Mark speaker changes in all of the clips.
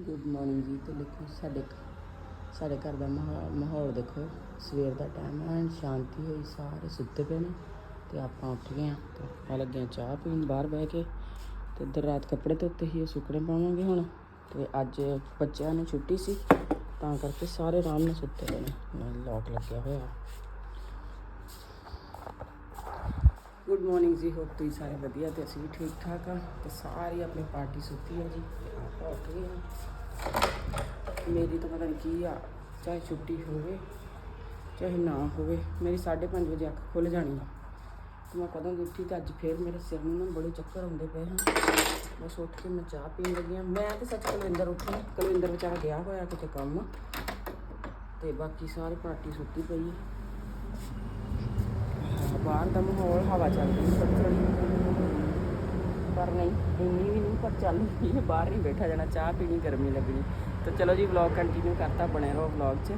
Speaker 1: Good morning ਜੀ। ਤੇ ਦੇਖੋ, ਸਾਡੇ ਸਾਡੇ ਘਰ ਦਾ ਮਾਹੌ- ਮਾਹੌਲ ਦੇਖੋ। ਸਵੇਰ ਦਾ ਟਾਈਮ ਹੈ, ਸ਼ਾਂਤੀ ਹੋਈ, ਸਾਰੇ ਸੁੱਤੇ ਪਏ ਨੇ। ਤੇ ਆਪਾਂ ਉੱਠ ਗਏ ਆ ਤੇ ਆਪਾਂ ਲੱਗੇ ਹਾਂ ਚਾਹ ਪੀਣ ਬਾਹਰ ਬਹਿ ਕੇ। ਤੇ ਇੱਧਰ ਰਾਤ ਕੱਪੜੇ ਧੋਤੇ ਸੀ, ਉਹ ਸੁੱਕਣੇ ਪਾਵਾਂਗੇ ਹੁਣ। ਤੇ ਅੱਜ ਬੱਚਿਆਂ ਨੂੰ ਛੁੱਟੀ ਸੀ, ਤਾਂ ਕਰਕੇ ਸਾਰੇ ਆਰਾਮ ਨਾਲ ਸੁੱਤੇ ਪਏ ਨੇ। ਨਾਲ ਲੌਕ ਲੱਗਿਆ ਹੋਇਆ। ਗੁੱਡ ਮਾਰਨਿੰਗ ਜੀ ਹੋਪ ਤੁਸੀਂ ਸਾਰੇ ਵਧੀਆ ਤੇ ਅਸੀਂ ਵੀ ਠੀਕ ਠਾਕ ਆ ਤੇ ਸਾਰੀ ਆਪਣੀ ਪਾਰਟੀ ਸੁੱਤੀ ਆ ਜੀ, ਆਪਾਂ ਉੱਠ ਗਏ ਆ। ਮੇਰੀ ਤਾਂ ਪਤਾ ਨਹੀਂ ਕੀ ਆ, ਚਾਹੇ ਛੁੱਟੀ ਹੋਵੇ, ਚਾਹੇ ਨਾ ਹੋਵੇ, ਮੇਰੀ 5:30 ਵਜੇ ਅੱਖ ਖੁੱਲ ਜਾਣੀ ਆ। ਤੇ ਮੈਂ ਕਦੋਂ ਦੀ ਉੱਠੀ ਤੇ ਅੱਜ ਫੇਰ ਮੇਰੇ ਸਿਰ ਨੂੰ ਨਾ ਬੜੇ ਚੱਕਰ ਆਉਂਦੇ ਪਏ ਹਨ। ਬਸ ਉੱਠ ਕੇ ਮੈਂ ਚਾਹ ਪੀਣ ਲੱਗੀ ਆ। ਮੈਂ ਤੇ ਸੱਚ ਕਲਵਿੰਦਰ ਉੱਠੀ ਕਲਵਿੰਦਰ ਵਿਚਾਰਾ ਗਿਆ ਹੋਇਆ ਕਿਤੇ ਕੰਮ। ਤੇ ਬਾਕੀ ਸਾਰੀ ਪਾਰਟੀ ਸੁੱਤੀ ਪਈ ਹੈ ਬਾਹਰ ਦਾ ਮਾਹੌਲ ਹਵਾ ਚੱਲ ਰਹੀ ਹੈ ਥੋੜੀ ਥੋੜੀ ਪਰ ਨਹੀਂ ਇੰਨੀ ਵੀ ਨਹੀਂ ਪਰ ਚੱਲ ਰਹੀ ਹੈ ਬਾਹਰ ਨਹੀਂ ਬੈਠਾ ਜਾਣਾ ਚਾਹ ਪੀਣੀ ਗਰਮੀ ਲੱਗਣੀ। ਤਾਂ ਚਲੋ ਜੀ ਵਲੌਗ ਕੰਟੀਨਿਊ ਕਰਤਾ ਬਣੇ ਰਹੋ ਵਲੌਗ 'ਚ।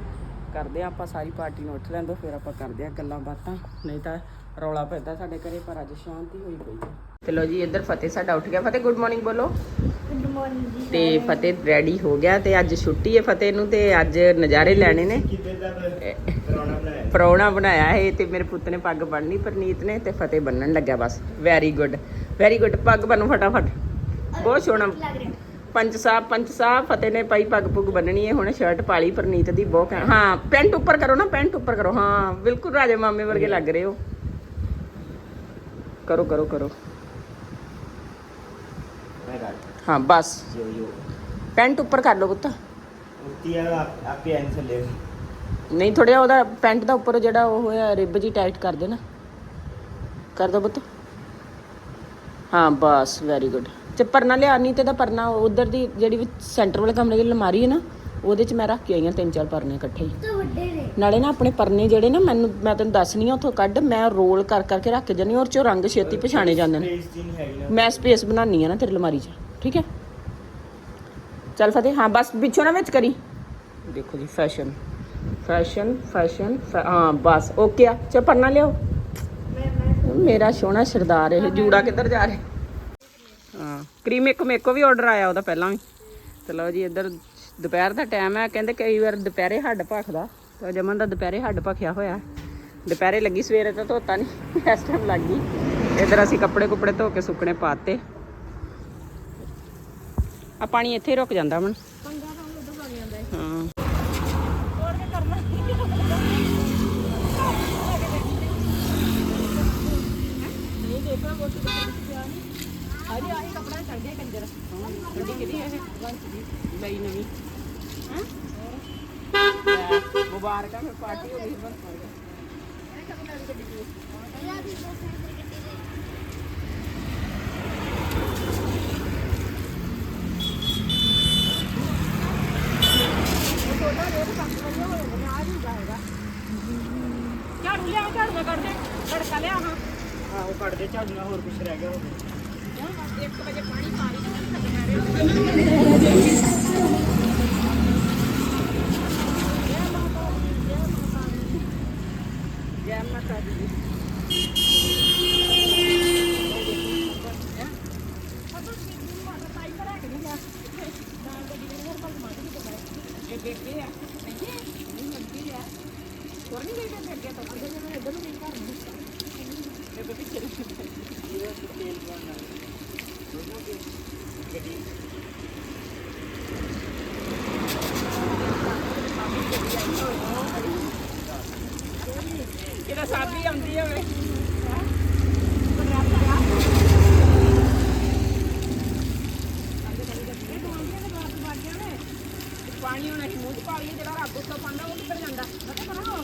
Speaker 1: ਕਰਦੇ ਆ ਆਪਾਂ ਸਾਰੀ ਪਾਰਟੀ ਨੂੰ ਉੱਠ ਲੈਂਦੋ ਫਿਰ ਆਪਾਂ ਕਰਦੇ ਆ ਗੱਲਾਂ ਬਾਤਾਂ। ਨਹੀਂ ਤਾਂ ਰੌਲਾ ਪੈਂਦਾ ਸਾਡੇ ਘਰੇ ਪਰ ਅੱਜ ਸ਼ਾਂਤੀ ਹੋਈ ਪਈ ਹੈ। ਚਲੋ ਜੀ ਇੱਧਰ ਫਤਿਹ ਸਾਡਾ ਉੱਠ ਗਿਆ। ਫਤਿਹ ਗੁੱਡ ਮਾਰਨਿੰਗ ਬੋਲੋ।
Speaker 2: ਗੁੱਡ ਮਾਰਨਿੰਗ ਜੀ
Speaker 1: ਤੇ ਫਤਿਹ ਰੈਡੀ ਹੋ ਗਿਆ ਤੇ ਅੱਜ ਛੁੱਟੀ ਹੈ ਫਤਿਹ ਨੂੰ ਤੇ ਅੱਜ ਨਜ਼ਾਰੇ ਲੈਣੇ ਨੇ। ਪਰੌਣਾ ਬਣਾਇਆ ਹੈ ਤੇ ਮੇਰੇ ਪੁੱਤ ਨੇ ਪੱਗ ਬੰਨਣੀ ਪਰਨੀਤ ਨੇ ਤੇ ਫਤਿਹ ਬੰਨਣ ਲੱਗਿਆ ਬਸ। ਵੈਰੀ ਗੁੱਡ ਵੈਰੀ ਗੁੱਡ ਪੱਗ ਬੰਨੋ ਫਟਾਫਟ। ਬਹੁਤ ਸੋਹਣਾ। ਪੰਚ ਸਾਹਿਬ ਪੰਚ ਸਾਹਿਬ ਫਤਿਹ ਨੇ ਪਾਈ ਪੱਗ ਪੁੱਗ ਬੰਨਣੀ ਹੈ ਹੁਣ ਸ਼ਰਟ ਪਾਲੀ ਪਰਨੀਤ ਦੀ ਬਹੁਤ ਹਾਂ ਪੈਂਟ ਉੱਪਰ ਕਰੋ ਨਾ ਪੈਂਟ ਉੱਪਰ ਕਰੋ। ਹਾਂ ਬਿਲਕੁਲ ਰਾਜੇ ਮਾਮੇ ਵਰਗੇ ਲੱਗ ਰਹੇ ਹੋ। ਕਰੋ ਕਰੋ ਕਰੋ। ਹਾਂ ਬਸ। ਪੈਂਟ ਉੱਪਰ ਕਰ ਲਓ ਪੁੱਤ।
Speaker 3: ਉੱਤੀ ਆਪੇ ਐਂਸਰ ਲੈ
Speaker 1: ਨਹੀਂ ਥੋੜਾ ਉਹਦਾ ਪੈਂਟ ਦਾ ਉੱਪਰ ਜਿਹੜਾ ਉਹ ਹੋਇਆ ਰਿਬ ਜੀ ਟਾਈਟ ਕਰ ਦੇਣਾ ਕਰ ਦੋ ਬੁੱਤ ਹਾਂ ਬਸ ਵੈਰੀ ਗੁੱਡ ਤੇ ਪਰਨਾ ਲਿਆ ਨਹੀਂ ਤੇ ਦਾ ਪਰਨਾ ਉਧਰ ਦੀ ਜਿਹੜੀ ਵਿੱਚ ਸੈਂਟਰ ਵਾਲੇ ਕਮਰੇ ਦੀ ਅਲਮਾਰੀ ਹੈ ਨਾ ਉਹਦੇ 'ਚ ਮੈਂ ਰੱਖ ਕੇ ਆਈਆਂ ਤਿੰਨ ਚਾਰ ਪਰਨੇ ਇਕੱਠੇ ਨਾਲੇ ਨਾ ਆਪਣੇ ਪਰਨੇ ਜਿਹੜੇ ਨਾ ਮੈਨੂੰ ਮੈਂ ਤੈਨੂੰ ਦੱਸਣੀ ਆ ਉਥੋਂ ਕੱਢ ਮੈਂ ਰੋਲ ਕਰ ਕਰਕੇ ਰੱਖ ਜਾਨੀ ਔਰ ਚੋਂ ਰੰਗ ਛੇਤੀ ਪਛਾਣੇ ਜਾਂਦੇ ਨੇ। ਮੈਂ ਸਪੇਸ ਬਣਾਉਣੀ ਆ ਨਾ ਤੇਰੀ ਅਲਮਾਰੀ 'ਚ ਠੀਕ ਹੈ? ਚੱਲ ਫਤਿਹ ਹਾਂ ਬਸ ਪਿੱਛੋਂ ਨਾ ਵਿੱਚ ਕਰੀ। ਦੇਖੋ ਜੀ ਫੈਸ਼ਨ ਫੈਸ਼ਨ ਫੈਸ਼ਨ ਹਾਂ, ਬਸ ਓਕੇ ਆ। ਚਾ ਪਰਨਾ ਲਿਓ ਮੇਰਾ ਸੋਹਣਾ ਸਰਦਾਰ ਇਹ, ਜੂੜਾ ਕਿੱਧਰ ਜਾ ਰਿਹਾ? ਹਾਂ, ਕਰੀਮ ਇੱਕ ਮੇਕੋ ਵੀ ਆਰਡਰ ਆਇਆ, ਉਹਦਾ ਪਹਿਲਾਂ ਵੀ। ਚਲੋ ਜੀ, ਇੱਧਰ ਦੁਪਹਿਰ ਦਾ ਟਾਈਮ ਹੈ ਕਹਿੰਦੇ ਕਈ ਵਾਰ ਦੁਪਹਿਰੇ ਹੱਡ ਭਖਦਾ। ਤਾਂ ਜਮਨ ਦਾ ਦੁਪਹਿਰੇ ਹੱਡ ਭਖਿਆ ਹੋਇਆ। ਦੁਪਹਿਰੇ ਲੱਗੀ, ਸਵੇਰੇ ਤਾਂ ਧੋਤਾ ਨਹੀਂ ਇਸ ਟਾਈਮ ਲੱਗ ਗਈ। ਇੱਧਰ ਅਸੀਂ ਕੱਪੜੇ ਕੁਪੜੇ ਧੋ ਕੇ ਸੁੱਕਣੇ ਪਾਤੇ ਆ ਪਾਣੀ ਇੱਥੇ ਰੁਕ ਜਾਂਦਾ ਮਨ
Speaker 2: ਪੰਗਾ ਤਾਂ ਉਦੋਂ ਲੱਗ ਜਾਂਦਾ ਹੈ
Speaker 1: ਹਾਂ
Speaker 2: ਹੋਰ ਕੀ ਕਰਨਾ
Speaker 1: ਇਹ ਦੇਖੋ ਬਹੁਤ ਪਿਆ ਨਹੀਂ ਅਰੇ ਆਹੀ ਕਪੜਾ ਛੱਡ ਦੇ ਕੰਜਰ ਗੱਡੀ ਕਿਹਦੀ ਹੈ ਇਹ ਲਈ ਨਵੀਂ ਹਾਂ ਮੁਬਾਰਕਾਂ ਫਿਰ ਪਾਰਟੀ ਹੋ ਗਈ ਆਹੋ ਕੱਢ ਦੇ ਝਾੜੀਆਂ ਹੋਰ ਕੁਛ ਰਹਿ ਗਿਆ ਹੋਵੇ। ਜੈ ਮਾਤਾ ਦੀ। ਇਹ ਬੇਬੇ ਆ ਨਹੀਂ ਮੰਦੀ ਆ ਕੋਈ ਨਹੀਂ ਲੈ ਕੇ ਅੱਗੇ ਤੋਂ? ਅੱਗੇ ਜਦੋਂ ਇੱਧਰ ਨੂੰ ਨਹੀਂ ਕਰਨੀ ਇਹਦਾ ਸਾਬੀ ਆਉਂਦੀ ਹੋਵੇ ਪਾਣੀ ਹੁਣ ਅਸੀਂ ਮੂੰਹ ਚ ਪਾ ਲਈਏ, ਜਿਹੜਾ ਰੱਬ ਉੱਤੋਂ ਪਾਉਂਦਾ, ਉਹ ਕਿੱਧਰ ਜਾਂਦਾ? ਮੈਂ ਪਤਾ ਕਰੋ।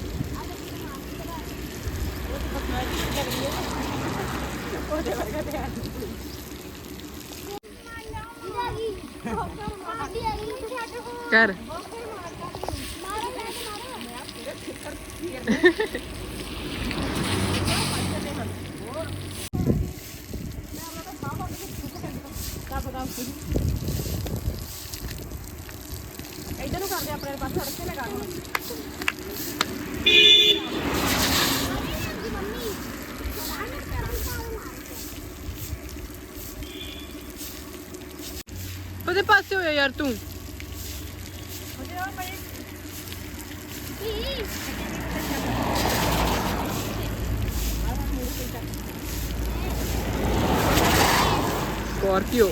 Speaker 2: ਕਰ।
Speaker 1: ਇਧਰ ਨੂੰ ਕਰਦੇ ਆਪਣੇ ਪਾਸੇ ਸੜਕ ਤੇ ਲਗਾ ਲਓ ਉਹਦੇ ਪਾਸੇ ਹੋਇਆ ਯਾਰ ਤੂੰ। ਸਕਾਰਪੀਓ।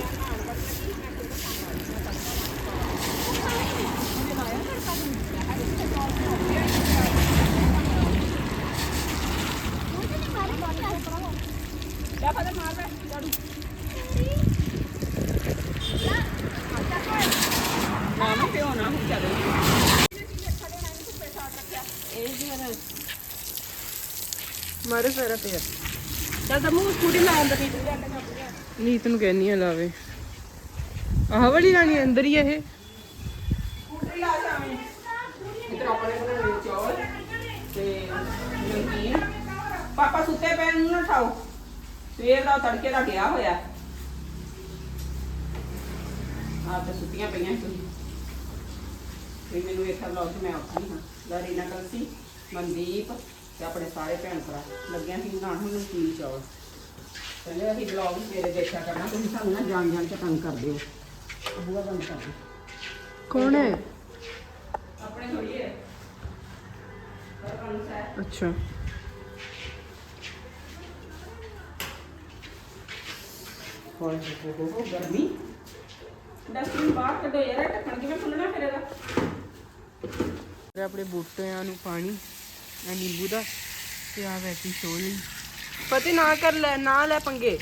Speaker 1: ਨਾ ਨਾ ਪਿਓ ਨਾ ਹੁਣ ਚੱਲ ਮਾਰੇ ਫੇਰਾ ਤੇ ਚੱਲ ਤਾਂ ਮੂੰਹ ਸਕੂਟੀ ਲਾ ਅੰਦਰ ਨਹੀਂ ਨੀਤ ਨੂੰ ਕਹਿੰਨੀ ਆ ਲਾਵੇ। ਆਹ ਵਾਲੀ ਰਾਣੀ ਅੰਦਰ ਹੀ ਆ ਇਹ। ਸਕੂਟਰੀ ਲਾ ਜਾਵੇਂ ਇਧਰ ਆਪਣੇ ਕੋਲ ਚੌਲ ਤੇ ਨਮਕੀਨ। ਪਾਪਾ ਸੁੱਤੇ ਪਏ ਨੂੰ ਨਾ ਠਾਓ ਸਵੇਰ ਦਾ ਤੜਕੇ ਦਾ ਗਿਆ ਹੋਇਆ। ਆਪ ਤੇ ਸੁੱਤੀਆਂ ਪਈਆਂ ਤੁਸੀਂ ਮੈਨੂੰ ਵੇਖਿਆ ਵਲੌਗ ਮੈਂ ਉੱਠੀ ਹਾਂ। ਲਰੀਨਾ ਕਲਸੀ ਮਨਦੀਪ ਤੇ ਆਪਣੇ ਸਾਰੇ ਭੈਣ ਭਰਾ ਲੱਗਿਆ ਸੀ ਬਣਾਉਣ ਹੁਣ ਨਮਕੀਨ ਚੌਲ। ਕਹਿੰਦੇ ਅਸੀਂ ਵਲੌਗ ਮੇਰੇ ਦੇਖਿਆ ਕਰਨਾ ਤੁਸੀਂ ਸਾਨੂੰ ਨਾ ਜਾਣ ਜਾਣ ਕੇ ਤੰਗ ਕਰਦੇ ਹੋ। ਬੂਆ ਬੰਦ ਕਰ ਦਿਓ।
Speaker 4: ਕੌਣ ਹੈ?
Speaker 1: ਆਪਣੇ ਥੋੜੀ ਹੈ। ਪਰ
Speaker 4: ਅੱਛਾ।
Speaker 1: ਹੋਰ ਹੋ ਹੋ ਹੋ ਗਰਮੀ। ਡਸਟਿੰਗ ਬਾਹਰ ਕੱਢੋ ਯਾਰ ਇਹ ਢੱਕਣ ਕਿਵੇਂ ਖੁੱਲਣਾ ਫਿਰ ਇਹਦਾ?
Speaker 4: ਆਪਣੇ ਬੂਟਿਆਂ ਨੂੰ ਪਾਣੀ। ਆ ਨਿੰਬੂ ਦਾ ਤੇ ਆ ਵੈਸੀ ਸ਼ੋਲੀ ਪਤੀ ਨਾ ਕਰ ਲੈ, ਨਾ ਲੈ ਪੰਗੇ।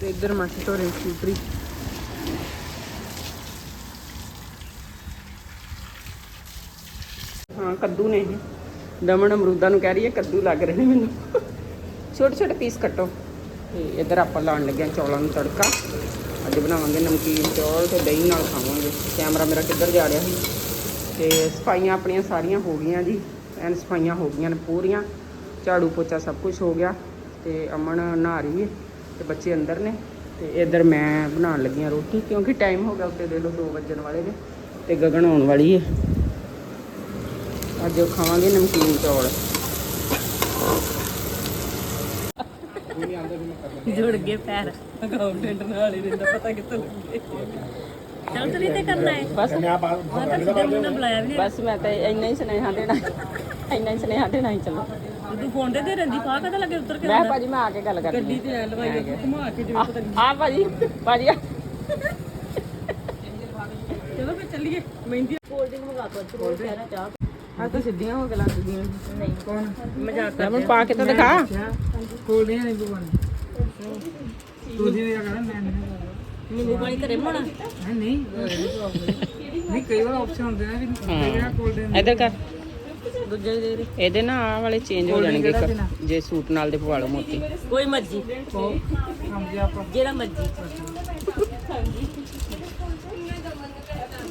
Speaker 4: ਤੇ ਇੱਧਰ ਮਾਸੀ ਤੋਰੇ ਸਕੂਟਰੀ
Speaker 1: ਹਾਂ, ਕੱਦੂ ਨੇ ਇਹ। ਦਮਨ ਅਮਰੂਦਾਂ ਨੂੰ ਕਹਿ ਰਹੀ ਹੈ, ਕੱਦੂ ਲੱਗ ਰਹੇ ਨੇ ਮੈਨੂੰ। ਛੋਟੇ ਛੋਟੇ ਪੀਸ ਕੱਟੋ। ਤੇ ਇੱਧਰ ਆਪਾਂ ਲਾਉਣ ਲੱਗਿਆ ਚੌਲਾਂ ਨੂੰ ਤੜਕਾ। ਅੱਜ ਬਣਾਵਾਂਗੇ ਨਮਕੀਨ ਚੌਲ ਤੇ ਦਹੀਂ ਨਾਲ ਖਾਵਾਂਗੇ। ਕੈਮਰਾ ਮੇਰਾ ਕਿੱਧਰ ਜਾ ਰਿਹਾ ਸੀ? ਤੇ ਸਫਾਈਆਂ ਆਪਣੀਆਂ ਸਾਰੀਆਂ ਹੋ ਗਈਆਂ ਜੀ। ਐਨ ਸਫਾਈਆਂ ਹੋ ਗਈਆਂ ਨੇ ਪੂਰੀਆਂ। ਝਾੜੂ ਪੋਚਾ ਸਭ ਕੁਝ ਹੋ ਗਿਆ ਤੇ ਅਮਨ ਨਹਾ ਰਹੀ ਹੈ ਤੇ ਬੱਚੇ ਅੰਦਰ ਨੇ ਤੇ ਇੱਧਰ ਮੈਂ ਬਣਾਉਣ ਲੱਗੀ ਹਾਂ ਰੋਟੀ ਕਿਉਂਕਿ ਟਾਈਮ ਹੋ ਗਿਆ ਉੱਤੇ ਦੇ ਲੋ 2 ਵਜਣ ਵਾਲੇ ਨੇ ਤੇ ਗਗਨ ਆਉਣ ਵਾਲੀ ਹੈ। ਅੱਜ ਉਹ ਖਾਵਾਂਗੇ ਨਮਕੀਨ ਚੌਲ।
Speaker 2: ਜੁੜ ਗਏ ਪੈਰ। ਅਕਾਊਂਟੈਂਟ ਨਾਲ ਹੀ ਰਹਿੰਦਾ ਪਤਾ ਕਿੱਥੋਂ ਲੱਗੇ। ਚੱਲ ਤਰੀ ਤੇ ਕਰਨਾ ਹੈ?
Speaker 1: ਬਸ।
Speaker 2: ਮੈਂ ਤਾਂ ਸਿੱਧਾ ਮੂੰਹ ਨਾਲ ਬੁਲਾਇਆ ਵੀ
Speaker 1: ਬਸ ਮੈਂ ਤਾਂ ਇੰਨਾ ਹੀ ਸੁਨੇਹਾ ਦੇਣਾ ਇੰਨਾ ਹੀ ਸੁਨੇਹਾ ਦੇਣਾ ਹੀ ਚਲੋ।
Speaker 2: ਨਹੀਂ ਤੂੰ ਫੋਨ ਤੇ ਦੇ ਰਹਿੰਦੀ ਫਾ ਕਦਾ ਲੱਗੇ ਉੱਤਰ ਕੇ
Speaker 1: ਮੈਂ ਭਾਜੀ ਮੈਂ ਆ ਕੇ ਗੱਲ ਕਰਦੀ
Speaker 2: ਗੱਡੀ ਤੇ ਲਵਾਈ ਘੁਮਾ ਕੇ ਜਿਵੇਂ ਪਤਾ
Speaker 1: ਆ ਭਾਜੀ ਭਾਜੀ।
Speaker 2: ਚਲੋ ਫਿਰ ਚੱਲੀਏ। ਮਹਿੰਦੀ ਕੋਲਡ ਡਰਿੰਕ ਮੰਗਾ ਤਾ ਕੋਲਡ ਡਰਿੰਕ। ਚਾਹ
Speaker 4: ਆ ਤਾਂ ਸਿੱਧੀਆਂ ਹੋ ਗੱਲਾਂ ਸਿੱਧੀਆਂ
Speaker 2: ਨਹੀਂ। ਕੌਣ? ਮਜ਼ਾਕ
Speaker 1: ਰਮਨ ਪਾ ਕੇ ਤਾਂ ਦਿਖਾ।
Speaker 4: ਕੋਲ ਨਹੀਂ ਨਿੰਬੂ ਪਾਣੀ ਤੂੰ ਜੀ ਮੇਰਾ ਕਰਾਂ ਮੈਂ ਨਹੀਂ
Speaker 2: ਨਿੰਬੂ ਪਾਣੀ ਘਰੇ ਬਣਾਉਣਾ।
Speaker 4: ਨਹੀਂ ਨਹੀਂ ਕਈ ਵਾਰ ਆਪਸ਼ਨ ਹੁੰਦੇ ਨੇ ਵੀ ਕਈ ਵਾਰ ਕੋਲ ਦੇ
Speaker 1: ਇੱਧਰ ਕਰ।
Speaker 2: ਦੂਜੇ ਦੇ ਦੇ।
Speaker 1: ਇਹਦੇ ਨਾ ਆਹ ਵਾਲੇ ਚੇਂਜ ਹੋ ਜਾਣਗੇ ਇੱਕ, ਜੇ ਸੂਟ ਨਾਲ ਦੇ ਪਵਾ ਲਓ ਮੋਤੀ।
Speaker 2: ਕੋਈ ਮਰਜ਼ੀ।
Speaker 4: ਸਮਝਿਆ ਆਪਾਂ।
Speaker 2: ਜਿਹੜਾ ਮਰਜ਼ੀ।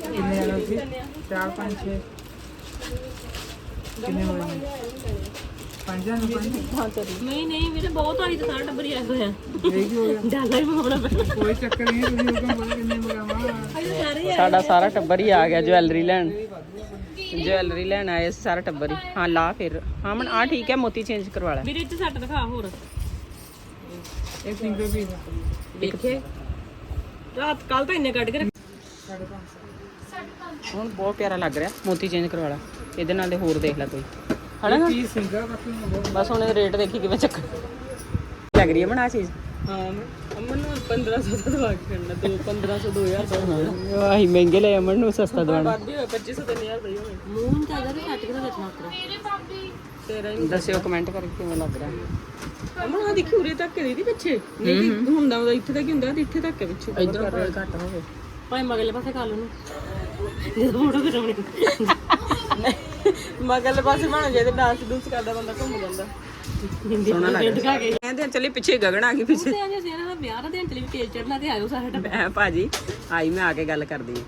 Speaker 4: ਕਿੰਨੇ ਆਣਾ ਸੀ 4 5 6 ਕਿੰਨੇ ਹੋਏ ਪੰਜਾਂ ਨੂੰ ਪੰਜ
Speaker 2: ਨਹੀਂ ਨਹੀਂ ਵੀਰੇ ਬਹੁਤ ਆਈ ਤਾਂ ਸਾਰਾ ਟੱਬਰ ਹੀ ਆਇਆ ਹੋਇਆ
Speaker 4: ਇਹ ਕੀ ਹੋ ਗਿਆ।
Speaker 2: ਡਾਲਾ ਹੀ ਮੰਗਣਾ ਪੈਣਾ।
Speaker 4: ਕੋਈ ਚੱਕਰ ਨਹੀਂ ਤੁਸੀਂ ਹੁਕਮ ਬੋਲ ਕਿੰਨੇ ਮਗਾਵਾ?
Speaker 2: ਅਜੇ ਸਾਰੇ ਹੀ
Speaker 1: ਸਾਡਾ ਸਾਰਾ ਟੱਬਰ ਹੀ ਆ ਗਿਆ ਜਵੈਲਰੀ ਲੈਣ। ਜਵੈਲਰੀ ਲੈਣ ਆਏ ਸੀ ਸਾਰਾ ਟੱਬਰ ਹੀ। ਹਾਂ ਲਾ ਫਿਰ। ਹਾਂ ਮਨ ਆ ਠੀਕ ਹੈ ਮੋਤੀ ਚੇਂਜ ਕਰਵਾ ਲੈ।
Speaker 2: ਵੀਰੇ ਇੱਥੇ ਸੱਟ ਦਿਖਾ ਹੋਰ।
Speaker 4: ਇਹ ਸਿੰਗਲ ਪੀਸ
Speaker 2: ਦੇਖੇ? ਰਾਤ ਕੱਲ ਤਾਂ ਇੰਨੇ ਕੱਢ ਕੇ ਰੱਖ-
Speaker 1: ਹੁਣ ਬਹੁਤ ਪਿਆਰਾ ਲੱਗ ਰਿਹਾ। ਮੋਤੀ ਚੇਂਜ ਕਰਵਾ ਲੈ। ਇਹਦੇ ਨਾਲ ਦੇ ਹੋਰ ਦੇਖ ਲੈ ਕੋਈ। ਹਨਾ
Speaker 4: ਪੀਸ ਸਿੰਗਲ ਬਾਕੀ ਬਹੁਤ
Speaker 1: ਬਸ ਹੁਣ ਰੇਟ ਦੇਖੀ ਕਿਵੇਂ ਚੱਕ ਲੱਗ ਰਹੀ ਹੈ ਬਣਾ ਚੀਜ਼?
Speaker 2: ਹਾਂ ਅਮਨ ਨੂੰ 1500 ਦਾ ਦਵਾ ਕੇ ਖੜਨਾ ਦੋ 1500 2000 ਦਾ
Speaker 1: ਆਹੀ ਮਹਿੰਗੇ ਲੈ ਅਮਨ ਨੂੰ ਸਸਤਾ ਦਵਾਣਾ
Speaker 2: ਵੱਧਦੇ ਹੋਏ 2500 3000 ਦਾ ਹੀ ਹੋਵੇ ਮੂੰਹ ਨੂੰ ਚਾਹੀਦਾ ਤੇ ਕੱਟ ਕੇ ਵੇਚਣਾ ਉਤਰਾ ਮੇਰੇ ਭਾਬੀ। ਤੇਰਾ ਹੀ
Speaker 1: ਦੱਸਿਓ ਕਮੈਂਟ ਕਰਕੇ ਕਿਵੇਂ ਲੱਗ ਰਿਹਾ।
Speaker 2: ਅਮਨ ਆ ਦੇਖੀ ਉਰੇ ਤੱਕ ਦੀ ਪਿੱਛੇ। ਨਹੀਂ ਕਿ ਹੁੰਦਾ ਉਹਦਾ ਇੱਥੇ ਤੱਕ ਹੀ ਹੁੰਦਾ ਤੇ ਇੱਥੇ ਤੱਕ ਹੈ ਪਿੱਛੇ।
Speaker 1: ਇਧਰੋਂ ਰੇਟ ਘੱਟ ਹੋਵੇ।
Speaker 2: ਭਾਈ ਮਗਲੇ ਪਾਸੇ ਖਾ ਲਓ ਨੂੰ ਜਦੋਂ ਫੋਟੋ ਖਿਚਾਉਣੀ।
Speaker 4: ਮਗਲੇ ਪਾਸੇ ਮਾਣਾ ਜੇ ਤੇ ਡਾਂਸ ਡੂੰਸ ਕਰਦਾ ਬੰਦਾ ਘੁੰਮ ਜਾਂਦਾ।
Speaker 1: ਸੋਹਣਾ ਲੱਗਦਾ। ਕਹਿੰਦੇ ਆ, ਚੱਲੀ ਪਿੱਛੇ ਗਗਨ ਆ ਗਈ ਪਿੱਛੇ।
Speaker 2: ਤੇ ਅਜੇ ਸਿਆਣਾ ਦਾ ਵਿਆਹ ਦਾ ਦਿਨ ਚਲੀ ਵੀ ਤੇਲ ਚੜਨਾ ਤੇ ਆਇਓ ਸਾਰੇ
Speaker 1: ਮੈਂ ਭਾਜੀ ਆਈ ਮੈਂ ਆ ਕੇ ਗੱਲ ਕਰਦੀ ਹਾਂ।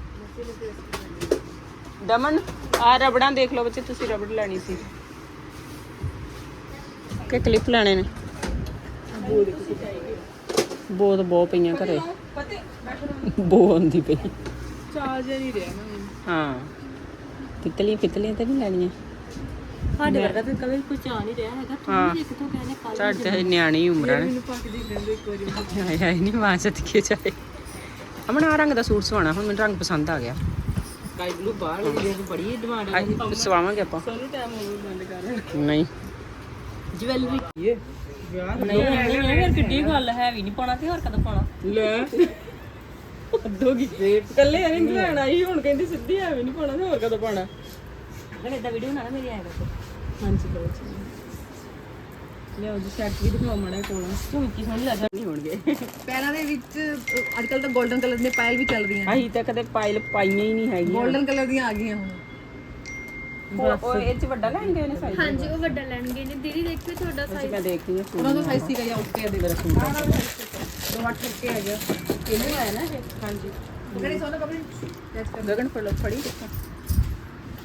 Speaker 1: ਦਮਨ ਆ ਰਬੜਾਂ ਦੇਖ ਲਓ ਬੱਚੇ ਤੁਸੀਂ ਰਬੜ ਲੈਣੀ ਸੀ। ਕਿ ਕਲਿੱਪ ਲੈਣੇ ਨੇ? ਬਹੁਤ ਬਹੁਤ ਪਈਆਂ ਘਰੇ। ਬਹੁਤ ਆਉਂਦੀ ਪਈ।
Speaker 4: ਚਾਰਜਰ ਹੀ ਰਿਹਾ ਨਾ
Speaker 1: ਹਾਂ। ਪਿੱਤਲੀਆਂ ਪਿੱਤਲੀਆਂ ਤੇ ਨਹੀਂ ਲੈਣੀਆਂ।
Speaker 2: ਸਾਡੇ ਵਰਗਾ ਤੇ ਕਦੇ ਕੋਈ ਚਾਹ ਨਹੀਂ ਰਿਹਾ ਹੈਗਾ।
Speaker 1: ਹਾਂ।
Speaker 2: ਤੂੰ ਵੀ ਕਿਥੋਂ ਕਹਿੰਦੇ ਕੱਲ
Speaker 1: ਸਾਡੇ ਤੇ ਹਜੇ ਨਿਆਣੀ ਉਮਰਾਂ ਨੇ
Speaker 4: ਮੈਨੂੰ ਪੱਕ ਦੀ ਰਹਿੰਦੇ ਇੱਕ ਵਾਰੀ।
Speaker 1: ਹਾਏ ਹਾਏ ਨਹੀਂ ਮਾਂ ਸੱਤ ਕੇ ਚਾਹੇ ਅਮਨ ਆ ਰੰਗ ਦਾ ਸੂਟ ਸਵਾਣਾ ਹੁਣ ਮੈਨੂੰ ਰੰਗ ਪਸੰਦ ਆ ਗਿਆ।
Speaker 2: ਸਕਾਈ ਬਲੂ ਬਾਹਰ ਦੀ ਬੜੀ ਡਿਮਾਂਡ ਹੈ
Speaker 1: ਆਹ ਸਵਾਵਾਂਗੇ ਆਪਾਂ।
Speaker 4: ਸੋਨੂੰ ਟਾਈਮ ਹੋ ਗਿਆ ਬੰਦ ਕਰ
Speaker 1: ਨਹੀਂ।
Speaker 2: ਜਵੈਲਰੀ।
Speaker 4: ਇਹ ਵਿਆਹ
Speaker 2: ਨਹੀਂ ਨਹੀਂ ਫਿਰ ਕਿੱਡੀ ਗੱਲ ਹੈ ਵੀ ਨਹੀਂ ਪਾਉਣਾ ਤੇ ਹੋਰ ਕਦੋਂ ਪਾਉਣਾ?
Speaker 1: ਲੈ। ਅੱਦੋਗੀ ਕੱਲੇ ਯਾਰ ਇੰਗਲੈਂਡ ਆਈ ਹੁਣ ਕਹਿੰਦੀ ਸਿੱਧੀ ਐਵੇਂ ਨਹੀਂ ਪਾਣਾ ਤੇ ਹੋਰ ਕਦੋਂ ਪਾਣਾ
Speaker 2: ਅਗਰ ਇਦਾਂ ਵੀਡੀਓ ਬਣਾਣਾ ਮੇਰੀ ਆਏਗਾ ਤੇ
Speaker 1: ਹਾਂਜੀ ਕਰੋ ਲਿਆਓ ਜੀ ਸੈੱਟ ਵੀ ਦਿਖਾਓ ਮੜਾ ਕੋਲੋਂ।
Speaker 2: ਝੁਮਕੀ ਸੋਹਣੀ ਲੱਗਦੀ
Speaker 1: ਨਹੀਂ ਹੋਣਗੇ।
Speaker 4: ਪੈਰਾਂ ਦੇ ਵਿੱਚ ਅੱਜ ਕੱਲ ਤਾਂ 골ਡਨ ਕਲਰ ਦੀਆਂ ਪਾਇਲ ਵੀ ਚੱਲ ਰਹੀਆਂ
Speaker 1: ਅਸੀਂ ਤਾਂ ਕਦੇ ਪਾਇਲ ਪਾਈਆਂ ਹੀ ਨਹੀਂ ਹੈਗੀਆਂ।
Speaker 4: 골ਡਨ ਕਲਰ ਦੀਆਂ ਆ ਗਈਆਂ ਹੁਣ।
Speaker 1: ਉਹ ਉਹ ਇਹ ਚ ਵੱਡਾ ਲੈਣਗੇ ਨੇ ਸਾਈਜ਼
Speaker 5: ਹਾਂਜੀ ਉਹ ਵੱਡਾ ਲੈਣਗੇ ਨੇ। ਦੀਦੀ ਦੇਖਿਓ ਤੁਹਾਡਾ
Speaker 1: ਅਸੀਂ ਮੈਂ ਦੇਖਦੀ ਹਾਂ
Speaker 4: ਉਹਨਾਂ ਦਾ ਸਾਈਜ਼ ਸੀਗਾ ਜਾਂ ਓਕੇ ਦੇ
Speaker 1: ਮੇਰਾ ਸੂਟ।
Speaker 4: ਦੋ ਵਾਟ ਕਰਕੇ ਆ ਗਿਆ
Speaker 1: ਇਹਨੂੰ ਆਇਆ ਨਾ ਇਹ ਹਾਂਜੀ
Speaker 4: ਕਹਿੰਦੇ ਸੋਨਾ ਕਪੜੇ ਟੈਸਟ ਕਰ
Speaker 1: ਗਗਨ ਫੜ ਫੜੀ ਦੇਖੋ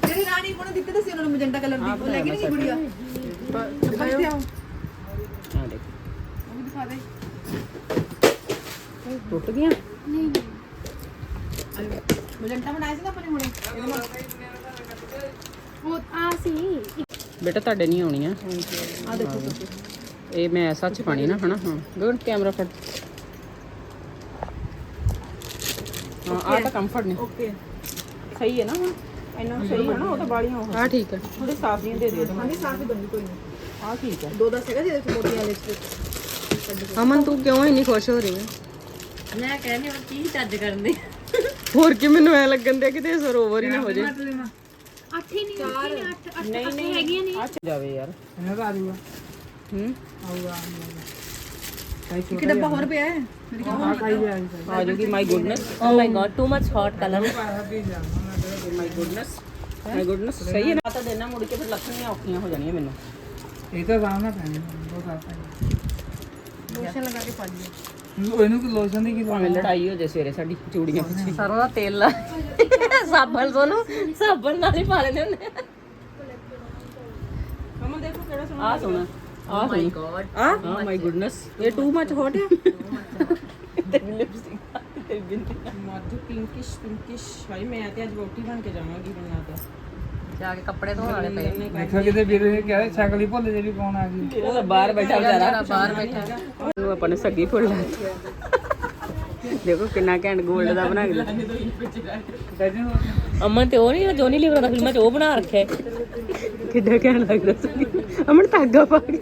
Speaker 4: ਜਿਹੜੀ ਰਾਣੀ ਕੋਣ ਦਿੱਤੇ ਤਾਂ ਸੀ ਉਹਨਾਂ ਨੂੰ ਮੈਜੈਂਟਾ ਕਲਰ ਦੀ ਉਹ ਲੈ ਕੇ ਨਹੀਂ ਗੁੜੀਆ ਦਿਖਾਓ ਤੇ ਆਓ
Speaker 1: ਹਾਂ ਦੇਖ
Speaker 4: ਉਹ ਵੀ ਦਿਖਾ ਦੇ
Speaker 1: ਟੁੱਟ ਗਈਆਂ
Speaker 5: ਨਹੀਂ ਨਹੀਂ
Speaker 4: ਮੈਜੈਂਟਾ ਬਣਾਇਆ ਸੀ ਨਾ ਆਪਣੇ ਹੁਣੇ ਇਹਦੇ ਨਾਲ
Speaker 5: ਉਹ ਆ ਸੀ
Speaker 1: ਬੇਟਾ ਤੁਹਾਡੇ ਨਹੀਂ ਆਉਣੀਆਂ।
Speaker 4: ਆ ਦੇਖੋ ਤੁਸੀਂ।
Speaker 1: ਇਹ ਮੈਂ ਸੱਚ ਪਾਣੀ ਨਾ ਹਨਾ? ਹਾਂ। ਗਗਨ ਕੈਮਰਾ ਫੜ। ਹਾਂ ਆ ਤਾਂ ਕੰਫਰਟ ਨੇ।
Speaker 4: ਓਕੇ
Speaker 1: ਸਹੀ ਹੈ ਨਾ ਹੁਣ? ਇੰਨਾ ਸਹੀ ਹੈ ਨਾ ਉਹ ਤਾਂ ਬਾਲੀਆਂ ਉਹ। ਹਾਂ ਠੀਕ ਹੈ। ਥੋੜੇ ਸਾਫ਼ ਨਹੀਂ ਦੇ ਦਿਓ।
Speaker 4: ਹਾਂਜੀ ਸਾਫ਼ ਹੀ ਦਊਂਗੀ ਕੋਈ ਨਹੀਂ।
Speaker 1: ਆ ਠੀਕ ਹੈ।
Speaker 4: ਦੋ ਦਸ ਹੈਗਾ ਜਿਹਦੇ ਵਿੱਚ ਮੋਟੀਆਂ ਵਾਲੇ ਚ
Speaker 1: ਅਮਨ ਤੂੰ ਕਿਉਂ ਇੰਨੀ ਖੁਸ਼ ਹੋ ਰਹੀ ਹੈ?
Speaker 2: ਮੈਂ ਕਹਿੰਦੀ ਹਾਂ ਕੀ ਚੱਜ ਕਰਦੇ
Speaker 1: ਹੋਰ ਕੀ ਮੈਨੂੰ ਐ ਲੱਗਣ ਦਿਆ ਕਿਤੇ ਸਰੋਵਰ ਹੀ ਨਾ ਹੋ ਜਾਏ
Speaker 5: ਅੱਠ ਹੀ ਨਹੀਂ ਅੱਠ ਅੱਠ ਅੱਠ ਹੈਗੀਆਂ ਨੇ।
Speaker 1: ਆ ਜਾਵੇ ਯਾਰ।
Speaker 4: ਇਹਨਾਂ ਦਾ ਆ ਜੂਗਾ
Speaker 1: ਹੂੰ
Speaker 4: ਇੱਕ ਡੱਬਾ ਹੋਰ ਪਿਆ ਹੈ। ਮੇਰੀ ਗੱਲ
Speaker 1: ਆ ਜੂਗੀ my goodness
Speaker 2: oh my god too much hot colour
Speaker 1: my goodness my goodness ਸਹੀ ਹੈ ਨਾ। ਤਾਂ ਦੇਣਾ ਮੁੜ ਕੇ ਫਿਰ ਲੱਥਣੀਆਂ ਔਖੀਆਂ ਹੋ ਜਾਣੀਆਂ ਮੈਨੂੰ।
Speaker 3: ਇਹ ਤਾਂ ਆਰਾਮ ਨਾਲ ਪੈਣੀ ਬਹੁਤ ਆਸਾਨ
Speaker 4: ਲੋਸ਼ਨ ਲਗਾ ਕੇ ਪਾ ਲਈਏ।
Speaker 3: ਇਹਨੂੰ ਕਿ ਲੋਸ਼ਨ ਦੀ ਕੀ
Speaker 1: ਭਾਵੇਂ ਲੜਾਈ ਹੋ ਜਾਏ ਸਵੇਰੇ ਸਾਡੀ ਚੂੜੀਆਂ ਪਿੱਛੇ।
Speaker 2: ਸਰੋਂ ਦਾ ਤੇਲ ਲਾ। ਸਾਬਣ ਸੋਨੂੰ ਸਾਬਣ ਨਾਲ ਹੀ ਪਾ ਲੈਂਦੇ ਹੁੰਦੇ
Speaker 1: ਅਮਨ ਦੇਖੋ ਕਿਹੜਾ ਸੋਹਣਾ। ਆ ਸੋਹਣਾ। ਆ
Speaker 2: ਮਾਈ ਗॉड
Speaker 1: ਆ ਹਾਂ। ਮਾਈ ਗੁੱਡਨੈਸ ਇਹ ਟੂ ਮਚ ਹੌਟ ਹੈ? ਤੇਰੀ ਲਿਪਸਟਿਕ ਤੇਰੀ ਬਿੰਦੀ ਮੱਧ ਪਿੰਕਿਸ਼ ਪਿੰਕਿਸ਼ ਭਾਈ ਮੈਂ ਤੇ ਅੱਜ ਰੋਟੀ ਬਣ ਕੇ ਜਾਵਾਂਗੀ ਬਣਾ ਤਾਂ
Speaker 2: ਜਾ ਕੇ ਕੱਪੜੇ ਧੋਣ ਵਾਲੇ ਪਏ।
Speaker 3: ਦੇਖੋ ਕਿਤੇ ਵੀਰ ਇਹ ਕਹਿ ਸ਼ਕਲ ਹੀ ਭੁੱਲ ਜੇ ਵੀ ਕੌਣ ਆ ਗਈ।
Speaker 1: ਇਹਦਾ ਤਾਂ ਬਾਹਰ ਬੈਠਾ ਵਿਚਾਰਾ।
Speaker 2: ਬਾਹਰ ਬੈਠਾ।
Speaker 1: ਉਹਨੂੰ ਆਪਾਂ ਨੇ ਸੱਗੀ ਫੁੱਲ ਲਾਤੀ ਦੇਖੋ ਕਿੰਨਾ ਘੈਂਟ 골ਡ ਦਾ ਬਣਾ ਕੇ ਲਿਆ
Speaker 2: ਅਮਨ ਤੇ ਉਹ ਨਹੀਂ ਜੋਨੀ ਲੀਵਰ ਦਾ ਫਿਲਮਾਂ ਚ ਉਹ ਬਣਾ ਰੱਖਿਆ।
Speaker 1: ਕਿੱਡਾ ਘੈਂਟ ਲੱਗਦਾ ਸੀ। ਅਮਨ ਧਾਗਾ ਪਾ ਕੇ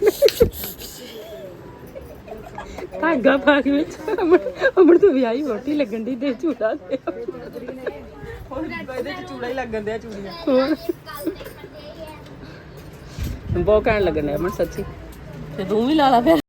Speaker 1: ਧਾਗਾ ਪਾ ਕੇ ਵਿੱਚ ਅਮਨ ਅਮਨ ਤੂੰ ਵਿਆਹੀ ਵੋਟੀ ਲੱਗਣ ਦੀ ਦੇ ਝੂੜਾ ਦੇ। ਇਹਦੇ ਚ ਚੂੜਾ ਹੀ ਲੱਗਣ ਦਿਆ ਚੂੜੀਆਂ ਹੋਰ? ਬਹੁਤ ਘੈਂਟ ਲੱਗਣ ਡਿਆ ਅਮਨ, ਸੱਚੀ।
Speaker 2: ਤੇ ਤੂੰ ਵੀ ਲਾ ਲਾ ਫਿਰ।